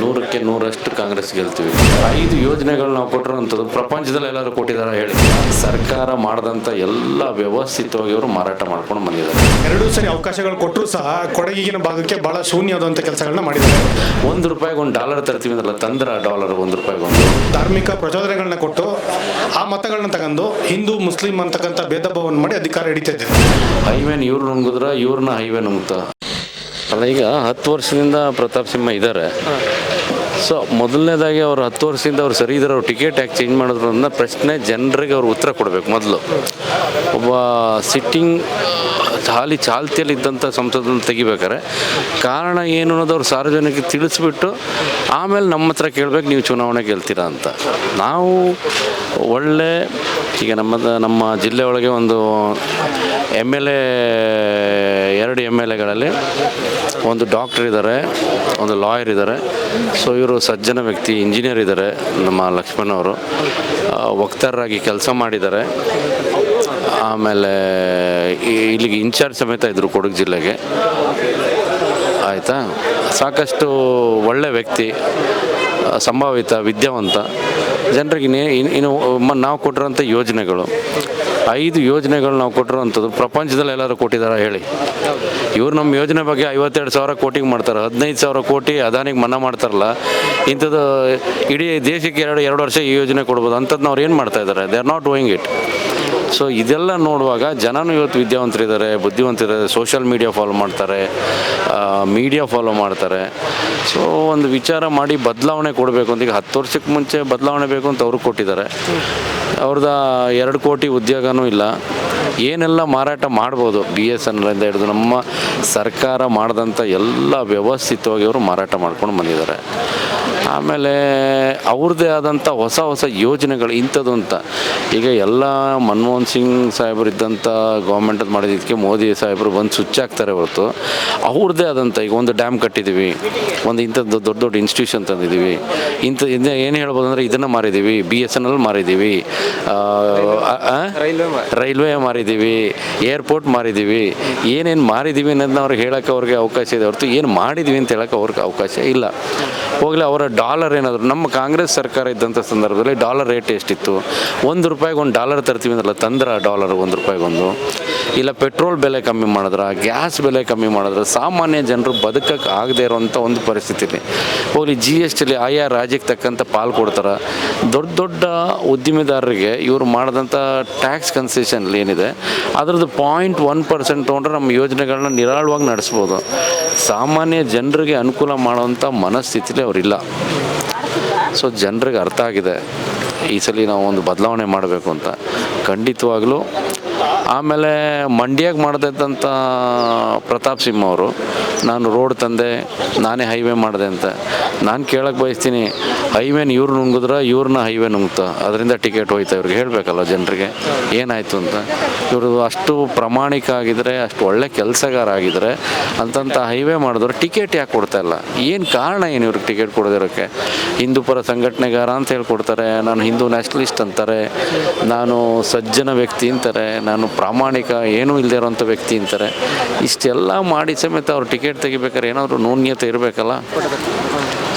ನೂರಕ್ಕೆ ನೂರಷ್ಟು ಕಾಂಗ್ರೆಸ್ ಗೆಲ್ತೀವಿ. ಐದು ಯೋಜನೆಗಳು ನಾವು ಕೊಟ್ಟಿರೋಂಥದ್ದು ಪ್ರಪಂಚದಲ್ಲಿ ಎಲ್ಲರೂ ಕೊಟ್ಟಿದ್ದಾರೆ ಹೇಳಿ. ಸರ್ಕಾರ ಮಾಡಿದಂಥ ಎಲ್ಲ ವ್ಯವಸ್ಥಿತವಾಗಿ ಅವರು ಮಾರಾಟ ಮಾಡ್ಕೊಂಡು ಬಂದಿದ್ದಾರೆ. ಎರಡೂ ಸರಿ ಅವಕಾಶಗಳು ಕೊಟ್ಟರು ಸಹ ಕೊಡಗಿನ ಭಾಗಕ್ಕೆ ಬಹಳ ಶೂನ್ಯವಾದಂಥ ಕೆಲಸಗಳನ್ನ ಮಾಡಿದ್ದಾರೆ. ಒಂದು ರೂಪಾಯಿಗೆ ಒಂದು ಡಾಲರ್ ತರ್ತೀವಿ ಅಂದ್ರಲ್ಲ ತಂದ್ರ ಡಾಲರ್ ಒಂದು ರೂಪಾಯಿಗೆ ಒಂದು. ಧಾರ್ಮಿಕ ಪ್ರಚೋದನೆಗಳನ್ನ ಕೊಟ್ಟು ಆ ಮತಗಳನ್ನ ತಗೊಂಡು ಹಿಂದೂ ಮುಸ್ಲಿಂ ಅಂತಕ್ಕಂಥ ಭೇದ ಭಾವವನ್ನು ಮಾಡಿ ಅಧಿಕಾರ ಹಿಡಿತಾ ಇದ್ದಾರೆ. ಹೈವೇನ್ ಇವ್ರು ನುಂಗಿದ್ರ ಇವ್ರನ್ನ ಹೈವೇ ನುಂಗ್ತಾ? ಅಲ್ಲ ಈಗ ಹತ್ತು ವರ್ಷದಿಂದ ಪ್ರತಾಪ್ ಸಿಂಹ ಇದ್ದಾರೆ ಸೊ ಮೊದಲನೇದಾಗಿ ಅವ್ರು ಹತ್ತು ವರ್ಷದಿಂದ ಅವ್ರು ಸರಿ ಇದ್ದಾರೆ ಅವ್ರು ಟಿಕೆಟ್ ಯಾಕೆ ಚೇಂಜ್ ಮಾಡಿದ್ರು ಅನ್ನೋ ಪ್ರಶ್ನೆ ಜನರಿಗೆ ಅವ್ರು ಉತ್ತರ ಕೊಡಬೇಕು ಮೊದಲು. ಒಬ್ಬ ಸಿಟ್ಟಿಂಗ್ ಹಾಲಿ ಚಾಲ್ತಿಯಲ್ಲಿ ಇದ್ದಂಥ ಸಂಸದನ್ನು ತೆಗಿಬೇಕಾರೆ ಕಾರಣ ಏನು ಅನ್ನೋದು ಅವ್ರು ಸಾರ್ವಜನಿಕ ತಿಳಿಸ್ಬಿಟ್ಟು ಆಮೇಲೆ ನಮ್ಮ ಹತ್ರ ಕೇಳಬೇಕು ನೀವು ಚುನಾವಣೆ ಗೆಲ್ತೀರಾ ಅಂತ. ನಾವು ಒಳ್ಳೆ ಈಗ ನಮ್ಮ ನಮ್ಮ ಜಿಲ್ಲೆ ಒಳಗೆ ಒಂದು ಎಂ ಎಲ್ ಎ ಎರಡು ಎಂ ಎಲ್ ಎಗಳಲ್ಲಿ ಒಂದು ಡಾಕ್ಟರ್ ಇದ್ದಾರೆ, ಒಂದು ಲಾಯರ್ ಇದ್ದಾರೆ. ಸೊ ಇವರು ಸಜ್ಜನ ವ್ಯಕ್ತಿ ಇಂಜಿನಿಯರ್ ಇದ್ದಾರೆ, ನಮ್ಮ ಲಕ್ಷ್ಮಣ್ ಅವರು. ವಕ್ತಾರರಾಗಿ ಕೆಲಸ ಮಾಡಿದ್ದಾರೆ. ಆಮೇಲೆ ಇಲ್ಲಿಗೆ ಇನ್ಚಾರ್ಜ್ ಸಮೇತ ಇದ್ದರು ಕೊಡಗು ಜಿಲ್ಲೆಗೆ. ಆಯಿತಾ? ಸಾಕಷ್ಟು ಒಳ್ಳೆ ವ್ಯಕ್ತಿ, ಸಂಭಾವಿತ, ವಿದ್ಯಾವಂತ. ಜನರಿಗೆ ಇನ್ನೇ- ನಾವು ಕೊಟ್ಟಿರೋಂಥ ಯೋಜನೆಗಳು. ಐದು ಯೋಜನೆಗಳು ನಾವು ಕೊಟ್ಟಿರುವಂಥದ್ದು ಪ್ರಪಂಚದಲ್ಲಿ ಎಲ್ಲರೂ ಕೊಟ್ಟಿದ್ದಾರೆ ಹೇಳಿ. ಇವ್ರು ನಮ್ಮ ಯೋಜನೆ ಬಗ್ಗೆ ಐವತ್ತೆರಡು ಸಾವಿರ ಕೋಟಿಗೆ ಮಾಡ್ತಾರೆ, ಹದಿನೈದು ಸಾವಿರ ಕೋಟಿ ಅದಾನಿಗೆ ಮನ್ನಾ ಮಾಡ್ತಾರಲ್ಲ, ಇಂಥದ್ದು ಇಡೀ ದೇಶಕ್ಕೆ ಎರಡು ಎರಡು ವರ್ಷ ಈ ಯೋಜನೆ ಕೊಡ್ಬೋದು ಅಂಥದ್ದು ಅವ್ರು ಏನು ಮಾಡ್ತಾ ಇದ್ದಾರೆ? They are not doing it so ಇದೆಲ್ಲ ನೋಡುವಾಗ ಜನನೂ ಇವತ್ತು ವಿದ್ಯಾವಂತರಿದ್ದಾರೆ, ಬುದ್ಧಿವಂತರಿದ್ದಾರೆ ಸೋಷಿಯಲ್ ಮೀಡಿಯಾ ಫಾಲೋ ಮಾಡ್ತಾರೆ ಮೀಡಿಯಾ ಫಾಲೋ ಮಾಡ್ತಾರೆ. ಸೊ ಒಂದು ವಿಚಾರ ಮಾಡಿ ಬದಲಾವಣೆ ಕೊಡಬೇಕು ಅಂತ ಈಗ ಹತ್ತು ವರ್ಷಕ್ಕೆ ಮುಂಚೆ ಬದಲಾವಣೆ ಬೇಕು ಅಂತ ಅವ್ರಿಗೆ ಕೊಟ್ಟಿದ್ದಾರೆ. ಅವ್ರದ್ದು ಎರಡು ಕೋಟಿ ಉದ್ಯೋಗನೂ ಇಲ್ಲ. ಏನೆಲ್ಲ ಮಾರಾಟ ಮಾಡ್ಬೋದು ಬಿ ಎಸ್ ಎನ್ ಎಲ್ಲಿಂದ ಹಿಡಿದು ನಮ್ಮ ಸರ್ಕಾರ ಮಾಡಿದಂಥ ಎಲ್ಲ ವ್ಯವಸ್ಥಿತವಾಗಿ ಅವರು ಮಾರಾಟ ಮಾಡ್ಕೊಂಡು ಬಂದಿದ್ದಾರೆ. ಆಮೇಲೆ ಅವ್ರದ್ದೇ ಆದಂಥ ಹೊಸ ಹೊಸ ಯೋಜನೆಗಳು ಇಂಥದ್ದು ಅಂತ. ಈಗ ಎಲ್ಲ ಮನಮೋಹನ್ ಸಿಂಗ್ ಸಾಹೇಬರು ಇದ್ದಂಥ ಗೌರ್ಮೆಂಟಲ್ಲಿ ಮಾಡಿದ್ದಕ್ಕೆ ಮೋದಿ ಸಾಹೇಬರು ಬಂದು ಸ್ವಿಚ್ ಆಗ್ತಾರೆ ಹೊರತು. ಅವ್ರದ್ದೇ ಆದಂಥ ಈಗ ಒಂದು ಡ್ಯಾಮ್ ಕಟ್ಟಿದ್ದೀವಿ ಒಂದು ಇಂಥದ್ದು ದೊಡ್ಡ ದೊಡ್ಡ ಇನ್ಸ್ಟಿಟ್ಯೂಷನ್ ತಂದಿದ್ದೀವಿ. ಇಂಥ ಇದನ್ನ ಏನು ಹೇಳ್ಬೋದು ಅಂದರೆ ಇದನ್ನು ಮಾರಿದ್ದೀವಿ ಬಿ ಎಸ್ ಎನ್ ಎಲ್ ಮಾರಿದ್ದೀವಿ ರೈಲ್ವೆ ಮಾರಿದ್ದೀವಿ ಏರ್ಪೋರ್ಟ್ ಮಾರಿದ್ದೀವಿ. ಏನೇನು ಮಾರಿದ್ದೀವಿ ಅನ್ನೋದನ್ನ ಅವ್ರಿಗೆ ಹೇಳೋಕ್ಕೆ ಅವ್ರಿಗೆ ಅವಕಾಶ ಇದೆ ಹೊರತು ಏನು ಮಾಡಿದ್ದೀವಿ ಅಂತ ಹೇಳೋಕ್ಕೆ ಅವ್ರಿಗೆ ಅವಕಾಶ ಇಲ್ಲ. ಹೋಗಲಿ ಅವರ ಡಾಲರ್ ಏನಾದರೂ, ನಮ್ಮ ಕಾಂಗ್ರೆಸ್ ಸರ್ಕಾರ ಇದ್ದಂಥ ಸಂದರ್ಭದಲ್ಲಿ ಡಾಲರ್ ರೇಟ್ ಎಷ್ಟಿತ್ತು? ಒಂದು ರೂಪಾಯಿಗೆ ಒಂದು ಡಾಲರ್ ತರ್ತೀವಿ ಅಂದ್ರಲ್ಲ, ತಂದ್ರ ಡಾಲರ್ ಒಂದು ರೂಪಾಯಿಗೊಂದು. ಇಲ್ಲ ಪೆಟ್ರೋಲ್ ಬೆಲೆ ಕಮ್ಮಿ ಮಾಡಿದ್ರೆ, ಗ್ಯಾಸ್ ಬೆಲೆ ಕಮ್ಮಿ ಮಾಡಿದ್ರೆ, ಸಾಮಾನ್ಯ ಜನರು ಬದುಕಕ್ಕೆ ಆಗದೇ ಇರೋವಂಥ ಒಂದು ಪರಿಸ್ಥಿತಿ ಹೋಗಲಿ ಜಿ ಎಸ್ ಟಿಲಿ ಆಯಾ ರಾಜ್ಯಕ್ಕೆ ತಕ್ಕಂಥ ಪಾಲು ಕೊಡ್ತಾರೆ. ದೊಡ್ಡ ದೊಡ್ಡ ಉದ್ದಿಮೆದಾರರಿಗೆ ಇವರು ಮಾಡಿದಂಥ ಟ್ಯಾಕ್ಸ್ ಕನ್ಸೆಷನ್ ಏನಿದೆ, ಅದರದ್ದು ಪಾಯಿಂಟ್ ಒನ್ ಪರ್ಸೆಂಟ್ ತೊಗೊಂಡ್ರೆ ನಮ್ಮ ಯೋಜನೆಗಳನ್ನ ನಿರಾಳವಾಗಿ ನಡೆಸ್ಬೋದು. ಸಾಮಾನ್ಯ ಜನರಿಗೆ ಅನುಕೂಲ ಮಾಡುವಂಥ ಮನಸ್ಥಿತಿಲಿ ಅವರಿಲ್ಲ. ಸೊ ಜನರಿಗೆ ಅರ್ಥ ಆಗಿದೆ. ಈ ಸಲ ನಾವು ಒಂದು ಬದಲಾವಣೆ ಮಾಡಬೇಕು ಅಂತ. ಖಂಡಿತವಾಗ್ಲೂ ಆಮೇಲೆ ಮಂಡ್ಯಾಗ ಮಾಡ್ದಂಥ ಪ್ರತಾಪ್ ಸಿಂಹ ಅವರು, ನಾನು ರೋಡ್ ತಂದೆ, ನಾನೇ ಹೈವೇ ಮಾಡಿದೆ ಅಂತ. ನಾನು ಕೇಳಕ್ಕೆ ಬಯಸ್ತೀನಿ, ಹೈವೇನ ಇವ್ರು ನುಂಗಿದ್ರೆ ಇವ್ರನ್ನ ಹೈವೇ ನುಂಗ್ತಾ. ಅದರಿಂದ ಟಿಕೆಟ್ ಹೋಯ್ತಾ ಇವ್ರಿಗೆ. ಹೇಳಬೇಕಲ್ಲ ಜನರಿಗೆ, ಏನಾಯಿತು ಅಂತ. ಇವರು ಅಷ್ಟು ಪ್ರಾಮಾಣಿಕ ಆಗಿದ್ರೆ, ಅಷ್ಟು ಒಳ್ಳೆ ಕೆಲಸಗಾರ ಆಗಿದ್ರೆ, ಅಂತಂತ ಹೈವೇ ಮಾಡಿದ್ರು ಟಿಕೆಟ್ ಯಾಕೆ ಕೊಡ್ತಾ ಇಲ್ಲ? ಏನು ಕಾರಣ ಏನು ಇವ್ರಿಗೆ ಟಿಕೆಟ್ ಕೊಡದಿರೋಕ್ಕೆ? ಹಿಂದೂ ಪರ ಸಂಘಟನೆಗಾರ ಅಂತ ಹೇಳ್ಕೊಡ್ತಾರೆ, ನಾನು ಹಿಂದೂ ನ್ಯಾಷನಲಿಸ್ಟ್ ಅಂತಾರೆ, ನಾನು ಸಜ್ಜನ ವ್ಯಕ್ತಿ ಅಂತಾರೆ, ನಾನು ಪ್ರಾಮಾಣಿಕ ಏನೂ ಇಲ್ಲದೆ ಇರೋಂಥ ವ್ಯಕ್ತಿ ಅಂತಾರೆ. ಇಷ್ಟೆಲ್ಲ ಮಾಡಿ ಸಮೇತ ಅವ್ರು ಟಿಕೆಟ್ ತೆಗಿಬೇಕಾದ್ರೆ ಏನಾದರೂ ನೂನ್ಯತೆ ಇರಬೇಕಲ್ಲ?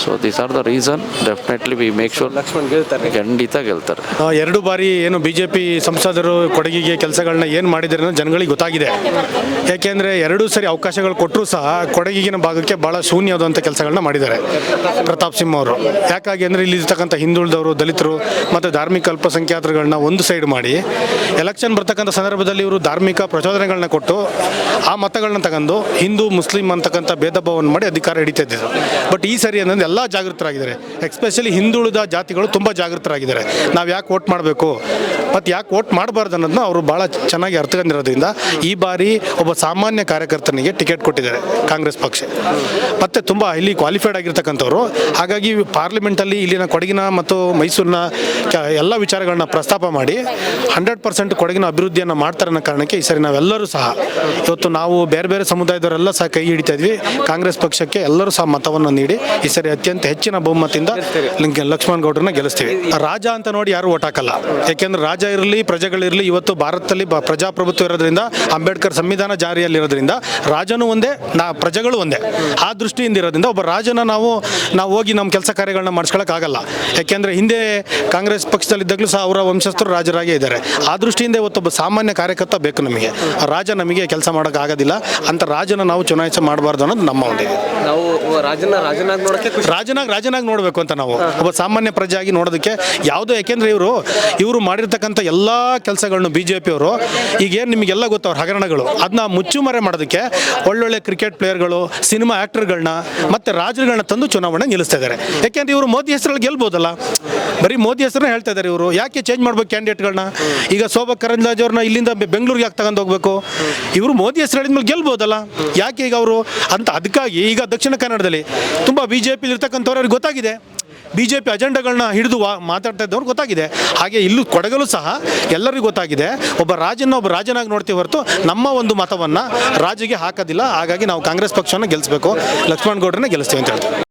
So these are the reason definitely we make sure Lakshman ಗೆಲ್ತಾರೆ. ಖಂಡಿತ ಗೆಲ್ತಾರೆ. ಆ, ಎರಡು ಬಾರಿ ಏನು ಬಿಜೆಪಿ ಜೆ ಪಿ ಸಂಸದರು ಕೊಡಗಿಗೆ ಕೆಲಸಗಳನ್ನ ಏನು ಮಾಡಿದ್ರೆ ಜನಗಳಿಗೆ ಗೊತ್ತಾಗಿದೆ. ಯಾಕೆಂದ್ರೆ ಎರಡೂ ಸರಿ ಅವಕಾಶಗಳು ಕೊಟ್ಟರು ಸಹ ಕೊಡಗಿನ ಭಾಗಕ್ಕೆ ಬಹಳ ಶೂನ್ಯವಾದಂಥ ಕೆಲಸಗಳನ್ನ ಮಾಡಿದ್ದಾರೆ ಪ್ರತಾಪ್ ಸಿಂಹ ಅವರು. ಯಾಕಾಗಿ ಅಂದರೆ ಇಲ್ಲಿ ಇರ್ತಕ್ಕಂಥ ಹಿಂದುಳಿದವರು ದಲಿತರು ಮತ್ತು ಧಾರ್ಮಿಕ ಅಲ್ಪಸಂಖ್ಯಾತರುಗಳನ್ನ ಒಂದು ಸೈಡ್ ಮಾಡಿ ಎಲೆಕ್ಷನ್ ಬರ್ತಕ್ಕಂಥ ಸಂದರ್ಭದಲ್ಲಿ ಇವರು ಧಾರ್ಮಿಕ ಪ್ರಚೋದನೆಗಳನ್ನ ಕೊಟ್ಟು ಆ ಮತಗಳನ್ನ ತಗೊಂಡು ಹಿಂದೂ ಮುಸ್ಲಿಂ ಅಂತಕ್ಕಂಥ ಭೇದ ಭಾವವನ್ನು ಮಾಡಿ ಅಧಿಕಾರ ಹಿಡಿತಾ ಇದ್ದರು ಬಟ್ ಈ ಸರಿ ಏನಂದ್ರೆ ಎಲ್ಲ ಜಾಗೃತರಾಗಿದ್ದಾರೆ. ಎಕ್ಸ್ಪೆಷಲಿ ಹಿಂದುಳಿದ ಜಾತಿಗಳು ತುಂಬ ಜಾಗೃತರಾಗಿದ್ದಾರೆ. ನಾವು ಯಾಕೆ ವೋಟ್ ಮಾಡಬೇಕು? ಮತ್ತು ಯಾಕೆ ವೋಟ್ ಮಾಡಬಾರ್ದು ಅನ್ನೋದನ್ನ ಅವರು ಭಾಳ ಚೆನ್ನಾಗಿ ಅರ್ಥಕೊಂಡಿರೋದ್ರಿಂದ ಈ ಬಾರಿ ಒಬ್ಬ ಸಾಮಾನ್ಯ ಕಾರ್ಯಕರ್ತನಿಗೆ ಟಿಕೆಟ್ ಕೊಟ್ಟಿದ್ದಾರೆ ಕಾಂಗ್ರೆಸ್ ಪಕ್ಷ. ಮತ್ತು ತುಂಬ ಇಲ್ಲಿ ಕ್ವಾಲಿಫೈಡ್ ಆಗಿರ್ತಕ್ಕಂಥವ್ರು. ಹಾಗಾಗಿ ಪಾರ್ಲಿಮೆಂಟಲ್ಲಿ ಇಲ್ಲಿನ ಕೊಡಗಿನ ಮತ್ತು ಮೈಸೂರಿನ ಎಲ್ಲ ವಿಚಾರಗಳನ್ನ ಪ್ರಸ್ತಾಪ ಮಾಡಿ ಹಂಡ್ರೆಡ್ ಪರ್ಸೆಂಟ್ ಕೊಡಗಿನ ಅಭಿವೃದ್ಧಿಯನ್ನು ಮಾಡ್ತಾರೆ ಅನ್ನೋ ಕಾರಣಕ್ಕೆ ಈ ಸರಿ ನಾವೆಲ್ಲರೂ ಸಹ ಇವತ್ತು ನಾವು ಬೇರೆ ಬೇರೆ ಸಮುದಾಯದವರೆಲ್ಲ ಸಹ ಕೈ ಹಿಡಿತಾ ಇದ್ವಿ. ಕಾಂಗ್ರೆಸ್ ಪಕ್ಷಕ್ಕೆ ಎಲ್ಲರೂ ಸಹ ಮತವನ್ನು ನೀಡಿ ಈ ಸರಿ ಅತ್ಯಂತ ಹೆಚ್ಚಿನ ಬಹುಮತದಿಂದ ಲಿಂಕ- ಲಕ್ಷ್ಮಣ್ ಗೌಡ್ರನ್ನ ಗೆಲ್ಲಿಸ್ತೀವಿ. ರಾಜ ಅಂತ ನೋಡಿ ಯಾರು ಓಟ್ ಹಾಕಲ್ಲ. ಯಾಕೆಂದ್ರೆ ರಾಜ ಇರಲಿ ಪ್ರಜೆಗಳಿರಲಿ ಇವತ್ತು ಭಾರತದಲ್ಲಿ ಪ್ರಜಾಪ್ರಭುತ್ವ ಇರೋದ್ರಿಂದ ಅಂಬೇಡ್ಕರ್ ಸಂವಿಧಾನ ಜಾರಿಯಲ್ಲಿರೋದ್ರಿಂದ ರಾಜನೂ ಒಂದೇ ನಾ ಪ್ರಜೆಗಳು ಒಂದೇ. ಆ ದೃಷ್ಟಿಯಿಂದ ಇರೋದ್ರಿಂದ ಒಬ್ಬ ರಾಜನ ನಾವು ನಾವು ಹೋಗಿ ನಮ್ಮ ಕೆಲಸ ಕಾರ್ಯಗಳನ್ನ ಮಾಡಿಸ್ಕೊಳಕ್ಕಾಗಲ್ಲ. ಯಾಕೆಂದ್ರೆ ಹಿಂದೆ ಕಾಂಗ್ರೆಸ್ ಪಕ್ಷದಲ್ಲಿದ್ದಾಗಲೂ ಸಹ ಅವರ ವಂಶಸ್ಥರು ರಾಜರಾಗೇ ಇದ್ದಾರೆ. ಆ ದೃಷ್ಟಿಯಿಂದ ಇವತ್ತು ಒಬ್ಬ ಸಾಮಾನ್ಯ ಕಾರ್ಯಕರ್ತ ಬೇಕು ನಮಗೆ. ರಾಜ ನಮಗೆ ಕೆಲಸ ಮಾಡೋಕ್ಕಾಗೋದಿಲ್ಲ. ಅಂತ ರಾಜನ ನಾವು ಚುನಾಯಿಸ ಮಾಡಬಾರ್ದು ಅನ್ನೋದು ನಮ್ಮ ಒಂದು ನಾವು ರಾಜನ ರಾಜನಾಗಿ ನೋಡಕ್ಕೆ ರಾಜನಾಗಿ ರಾಜನಾಗಿ ನೋಡಬೇಕು ಅಂತ ನಾವು. ಒಬ್ಬ ಸಾಮಾನ್ಯ ಪ್ರಜೆಯಾಗಿ ನೋಡೋದಕ್ಕೆ ಯಾವುದೋ ಯಾಕೆಂದ್ರೆ ಇವರು ಇವರು ಮಾಡಿರ್ತಕ್ಕಂಥ ಎಲ್ಲ ಕೆಲಸಗಳನ್ನು ಬಿ ಜೆ ಪಿಯವರು ಈಗೇನು ನಿಮಗೆಲ್ಲ ಗೊತ್ತು ಅವ್ರ ಹಗರಣಗಳು. ಅದನ್ನ ಮುಚ್ಚುಮರೆ ಮಾಡೋದಕ್ಕೆ ಒಳ್ಳೊಳ್ಳೆ ಕ್ರಿಕೆಟ್ ಪ್ಲೇಯರ್ಗಳು, ಸಿನಿಮಾ ಆ್ಯಕ್ಟರ್ಗಳನ್ನ ಮತ್ತು ರಾಜರುಗಳನ್ನ ತಂದು ಚುನಾವಣೆ ನಿಲ್ಲಿಸ್ತಾ ಇದ್ದಾರೆ ಯಾಕೆಂದ್ರೆ ಇವರು ಮೋದಿ ಹೆಸರಲ್ಲಿ ಗೆಲ್ಬೋದಲ್ಲ. ಬರೀ ಮೋದಿ ಹೆಸರನ್ನ ಹೇಳ್ತಾ ಇದ್ದಾರೆ ಇವರು. ಯಾಕೆ ಚೇಂಜ್ ಮಾಡ್ಬೇಕು ಕ್ಯಾಂಡಿಡೇಟ್ಗಳನ್ನ ಈಗ ಶೋಭಾ ಕರಂದ್ಲಾಜ್ ಅವ್ರನ್ನ ಇಲ್ಲಿಂದ ಬೆಂಗಳೂರಿಗೆ ಯಾಕೆ ತಗೊಂಡು ಹೋಗ್ಬೇಕು? ಇವರು ಮೋದಿ ಹೆಸರು ಹೇಳಿದ್ಮೇಲೆ ಗೆಲ್ಬೋದಲ್ಲ? ಯಾಕೆ ಈಗ ಅವರು ಅಂತ ಅದಕ್ಕಾಗಿ ಈಗ ದಕ್ಷಿಣ ಕನ್ನಡದಲ್ಲಿ ತುಂಬ ಬಿ ಜೆ ಪಿ ಗೊತ್ತಾಗಿದೆ. ಬಿ ಜೆ ಪಿ ಅಜೆಂಡಾಗಳನ್ನ ಹಿಡಿದು ಮಾತಾಡ್ತಾ ಇದ್ದವ್ರು ಗೊತ್ತಾಗಿದೆ. ಹಾಗೆ ಇಲ್ಲೂ ಕೊಡಗಲು ಸಹ ಎಲ್ಲರಿಗೂ ಗೊತ್ತಾಗಿದೆ. ಒಬ್ಬ ರಾಜನ ಒಬ್ಬ ರಾಜನಾಗಿ ನೋಡ್ತೀವಿ ಹೊರತು ನಮ್ಮ ಒಂದು ಮತವನ್ನು ರಾಜಿಗೆ ಹಾಕೋದಿಲ್ಲ. ಹಾಗಾಗಿ ನಾವು ಕಾಂಗ್ರೆಸ್ ಪಕ್ಷವನ್ನು ಗೆಲ್ಲಿಸಬೇಕು ಲಕ್ಷ್ಮಣ್ ಗೌಡ್ರನ್ನ ಗೆಲ್ಲಿಸ್ತೀವಿ ಅಂತ ಹೇಳ್ತೀವಿ.